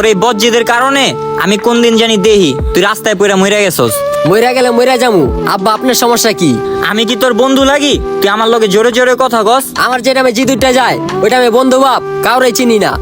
তোর এই বজ্জিদের কারণে আমি কোন দিন জানি দেহি তুই রাস্তায় পড়ে মরে গেছস। মইরা গেলে মইরা যামু। আব্বা আপনার সমস্যা কি? আমি কি তোর বন্ধু লাগি? তুই আমার লগে জোরে জোরে কথা কস। আমার যেটা আমি জিদুরটা যায় ওইটা আমি বন্ধু বাপ কাউরে চিনি না।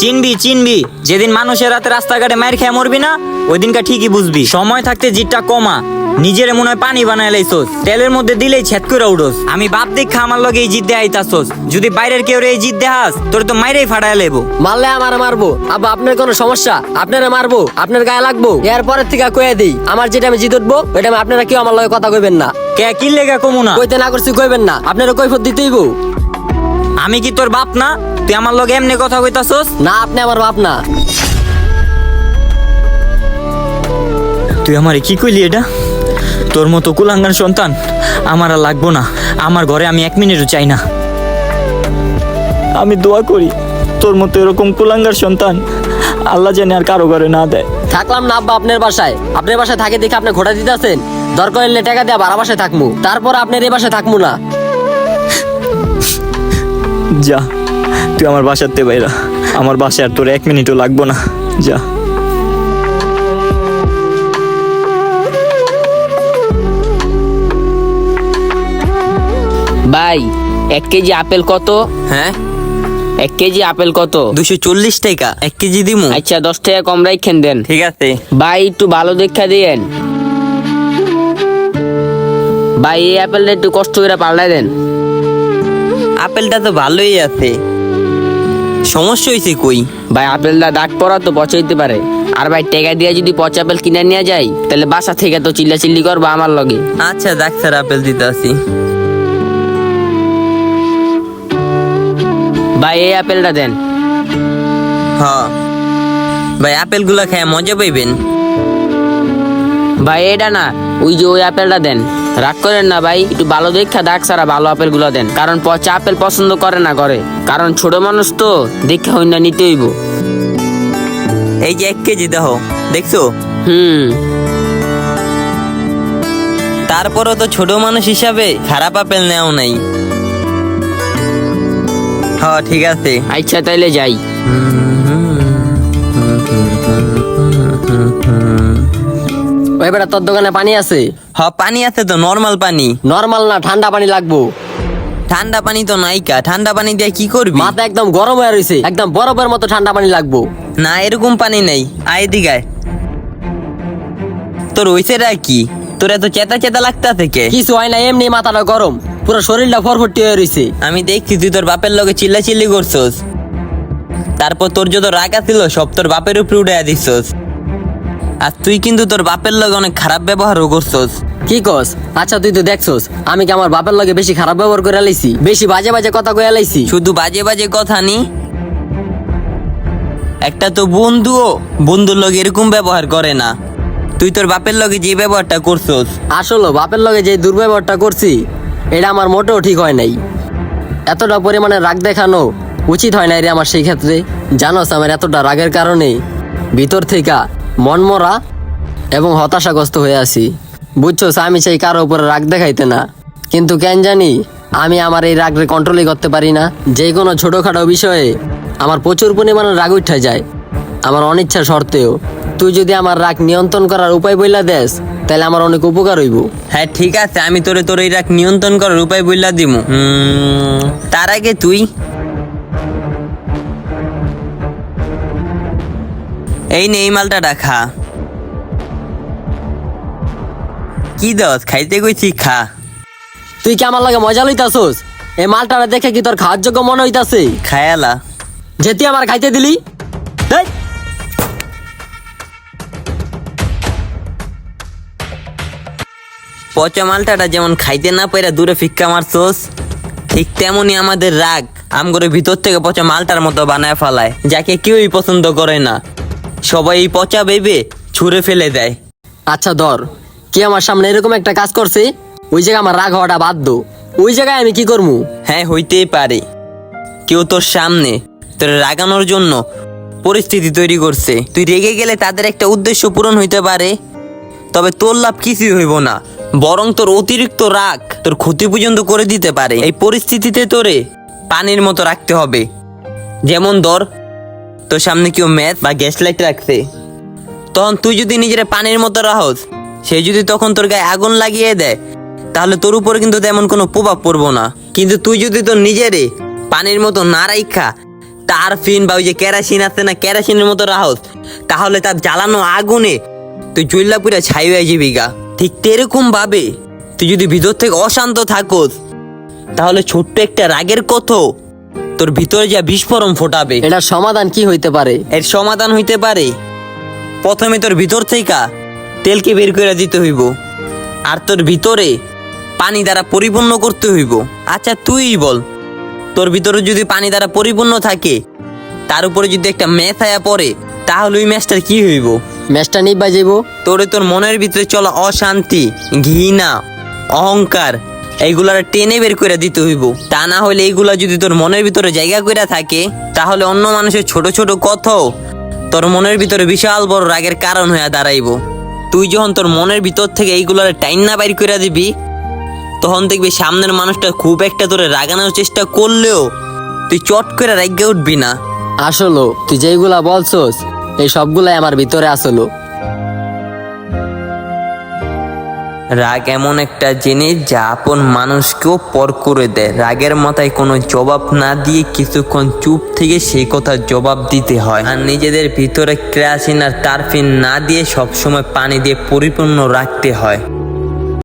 চিনবি চিনবি যেদিন মানুষের রাতে রাস্তাঘাটে মায়ের খেয়ে মরবি না ওই দিনটা ঠিকই বুঝবি। সময় থাকতে জিদটা কমা। নিজের মনে হয় পানি বানায় লাইছস। তেলের মধ্যে দিলেই ছেদ করে উঠোস আমি বাপ দেখা আমার লগে এই জিত দেখাইতাছস যদি বাইরের কেউ এই জিত দেখাস তোর তো মাইরেই ফাটায় লেবো মারলে আমার মারবো। আব্বা আপনার কোনো সমস্যা? আপনারা মারবো। আপনার গায়ে লাগবো। এর পরের থেকে কয়ে দিই আমার যেটা আমি জিত উঠবো ওইটা আমি আপনারা কেউ আমার লগে কথা কইবেন না। কে কি লেগা কমু না? কইতে না করছি কইবেন না। আপনারা কৈফত দিতেইব আমি কি তোর বাপ না? তুই আমার লগে এমনি কথা কইতাছস? না আপনি আমার বাপ না। তুই আমারে কি কইলি এটা? তোর মতো কুলাঙ্গান সন্তান আমার আর লাগবো না। আমার ঘরে আমি এক মিনিটও চাই না। আমি দোয়া করি তোর মতো এরকম কুলাঙ্গার সন্তান আল্লাহ জানে আর কারও ঘরে না দেয়। থাকলাম না আব্বা আপনার বাসায়। আপনার বাসায় থাকে দেখে আপনি ঘোড়া দিতেছেন। দরকার হলে টাকা দিয়ে ভাড়া বাসায় থাকমু। তারপর আপনার এই বাসায় থাকমু না। যা তুই আমার বাসাতে বাইরা। আমার বাসায় আর তোর এক মিনিটও লাগবো না। যা। ভাই এক কেজি আপেল কত? হ্যাঁ? এক কেজি আপেল কত? দুশো চল্লিশ টাকা এক কেজি দিমু। আচ্ছা দশ টাকা কম রাখেন দেন। ঠিক আছে। ভাই একটু ভালো দেখা দিয়েন। ভাই এই আপেলটা একটু কষ্ট করে পাল্টাই দেন। আপেলটা তো ভালোই আছে। সমস্যা হয়েছে কই? ভাই আপেলটা দাগ পড়া তো পচাইতে পারে। আর ভাই টেকা দিয়ে যদি পচা আপেল কিনে নিয়ে যাই তাহলে বাসা থেকে তো চিল্লা চিল্লি করব আমার লগে। আচ্ছা ডাক্তার আপেল দিতে আসি। ভাই এই আপেলটা দেন। হ্যাঁ। ভাই আপেলগুলা খেয়ে মজা পাইবেন। ভাই এটা না ওই যে ওই আপেলটা দেন। রাগ করেন না ভাই একটু ভালো দেখা দাগ ছাড়া ভালো আপেলগুলো দেন। কারণ পচা আপেল পছন্দ করে না করে কারণ ছোট মানুষ তো দেখে হইন না নিতে হইব। এই যে এক কেজি দেখো দেখছ? হুম। তারপরও তো ছোট মানুষ হিসাবে খারাপ আপেল নেও নাই। হ্যাঁ ঠিক আছে। আচ্ছা তাইলে যাই। ওই বেটা তোর দোকানে পানি আছে? হ পানি আছে তো নর্মাল পানি। নর্মাল না ঠান্ডা পানি লাগবো। ঠান্ডা পানি তো নাইকা ঠান্ডা পানি দিয়ে কি করবি? মাথা একদম গরম হয়ে রয়েছে একদম বরফের মতো ঠান্ডা পানি লাগবো। না এরকম পানি নেই। আয় দিগায় তোর হইছে রা কি? তোর এত চেতা চেতা লাগতা থেকে কিছু হয় না এমনি মাথাটা গরম। পুরো শরীরটা ফরফটি হয়ে রয়েছে আমি দেখছি তুই তোর বাপের লগে চিল্লা চিল্লি করছস। তারপর তোর যত রাগ ছিল সব তোর বাপের উপরে উঠে দিছস। আর তুই কিন্তু তোর বাপের লগে অনেক খারাপ ব্যবহারও করছস। কি কস? আচ্ছা তুই তো দেখছস আমি কি আমার বাপের লগে বেশি খারাপ ব্যবহার করে লাইছি? বেশি বাজে বাজে কথা কয়ে লাইছি? শুধু বাজে বাজে কথা নি। একটা তো বন্ধুও বন্ধুর লগে এরকম ব্যবহার করে না। তুই তোর বাপের লগে যে ব্যবহারটা করছস। আসলে বাপের লগে যে দুর্ব্যবহারটা করছি এটা আমার মোটেও ঠিক হয় নাই। এতটা পরিমাণে রাগ দেখানো উচিত হয় নাই রে আমার সেই ক্ষেত্রে। জানোস আমার এতটা রাগের কারণে ভিতর থেকে মনমরা এবং হতাশাগ্রস্ত হয়ে আছি। বুঝছোস আমি সেই কারও উপরে রাগ দেখাইতে না। কিন্তু কেন জানি আমি আমার এই রাগরে কন্ট্রোলই করতে পারি না। যে কোনো ছোটোখাটো বিষয়ে আমার প্রচুর পরিমাণে রাগ উঠে যায়, আমার অনিচ্ছা সত্ত্বেও। তুই যদি আমার রাগ নিয়ন্ত্রণ করার উপায় বইলা দেস তাহলে আমার অনেক উপকার হইব। হ্যাঁ ঠিক আছে আমি তোরে তোর এই রাগ নিয়ন্ত্রণ করার উপায় বইলা দিমু। উম, তার আগে তুই। এই নে এই মালটা রাখা। কি দস খাইতে কইছি খা। তুই কি আমার লাগে মজা লইতাছোস? এই মালটারা দেখে কি তোর খাওয়ার যোগ্য মনে হইতাছে? খায়ালা। যে তুই আমার খাইতে দিলি। দেই। পচা মালটাটা যেমন খাইতে না পেরে দূরে ফিক্কা মারছোস ঠিক তেমনই আমাদের রাগ আমগরে ভিতর থেকে পচা মালটার মতো বানায় ফেলায় যাকে কেউই পছন্দ করে না। সবাই এই পচা ভেবে ছুঁড়ে ফেলে দেয়। আচ্ছা ধর কি আমার সামনে এরকম একটা কাজ করছে? ওই জায়গায় আমার রাগ হওয়াটা বাধ্য। ওই জায়গায় আমি কি করব হ্যাঁ হইতেই পারে। কেউ তোর সামনে তোর রাগানোর জন্য পরিস্থিতি তৈরি করছে। তুই রেগে গেলে তাদের একটা উদ্দেশ্য পূরণ হইতে পারে তবে তোর লাভ কিছুই হইব না। বরং তোর অতিরিক্ত রাগ তোর ক্ষতি পর্যন্ত করে দিতে পারে। এই পরিস্থিতিতে তোরে পানির মতো রাখতে হবে। যেমন ধর, তোর সামনে কেউ ম্যাথ বা গ্যাস লাইট রাখছে। তখন তুই যদি নিজের পানির মতো রাহস সে যদি তখন তোর গায়ে আগুন লাগিয়ে দেয়, তাহলে তোর উপরে কিন্তু তেমন কোনো প্রভাব পড়ব না। কিন্তু তুই যদি তোর নিজেরে পানির মতো না রাইখা, তার ফিন বা ওই যে কেরাসিন আছে না, কেরাসিনের মতো রাহস তাহলে তার জ্বালানো আগুনে তুই চুল্লা পুরা ছাই হয়ে যাবি গা। ঠিক তেরকম ভাবে তুই যদি ভিতর থেকে অশান্ত থাকোস তাহলে ছোট্ট একটা রাগের কত তোর ভিতরে যা বিস্ফোরণ ফোটাবে। এটার সমাধান কি হইতে পারে? এর সমাধান হইতে পারে প্রথমে তোর ভিতর থেকে তেলকে বের করে দিতে হইব আর তোর ভিতরে পানি দ্বারা পরিপূর্ণ করতে হইব। আচ্ছা তুই বল তোর ভিতরে যদি পানি দ্বারা পরিপূর্ণ থাকে তার উপরে যদি একটা ম্যাথ আয়া পড়ে তাহলে ওই ম্যাচটার কি হইব? ম্যাচটা নিবা যাইব তোরে তোর মনের ভিতরে চলা অশান্তি ঘৃণা অহংকার এইগুলার টেনে বের করে দিতে হইব। তা না হলে এইগুলা যদি তোর মনের ভিতরে জায়গা করে থাকে তাহলে অন্য মানুষের ছোট ছোট কথাও তোর মনের ভিতরে বিশাল বড় রাগের কারণ হয়ে দাঁড়াইব। তুই যখন তোর মনের ভিতর থেকে এইগুলার টাইন না বাইর করে দিবি তখন দেখবি সামনের মানুষটা খুব একটা তোরে রাগানোর চেষ্টা করলেও তুই চট করে রাগে উঠবি না। আসলো তুই যেইগুলা বলছস এই সবগুলাই আমার ভিতরে আসলো। রাগ এমন একটা জিনিস যা আপন মানুষকেও পর করে দেয়। রাগের মাথায় কোনো জবাব না দিয়ে কিছুক্ষণ চুপ থেকে সেই কথা জবাব দিতে হয়। আর নিজেদের ভিতরে ক্রাসিন আর তারফিন না দিয়ে সবসময় পানি দিয়ে পরিপূর্ণ রাখতে হয়।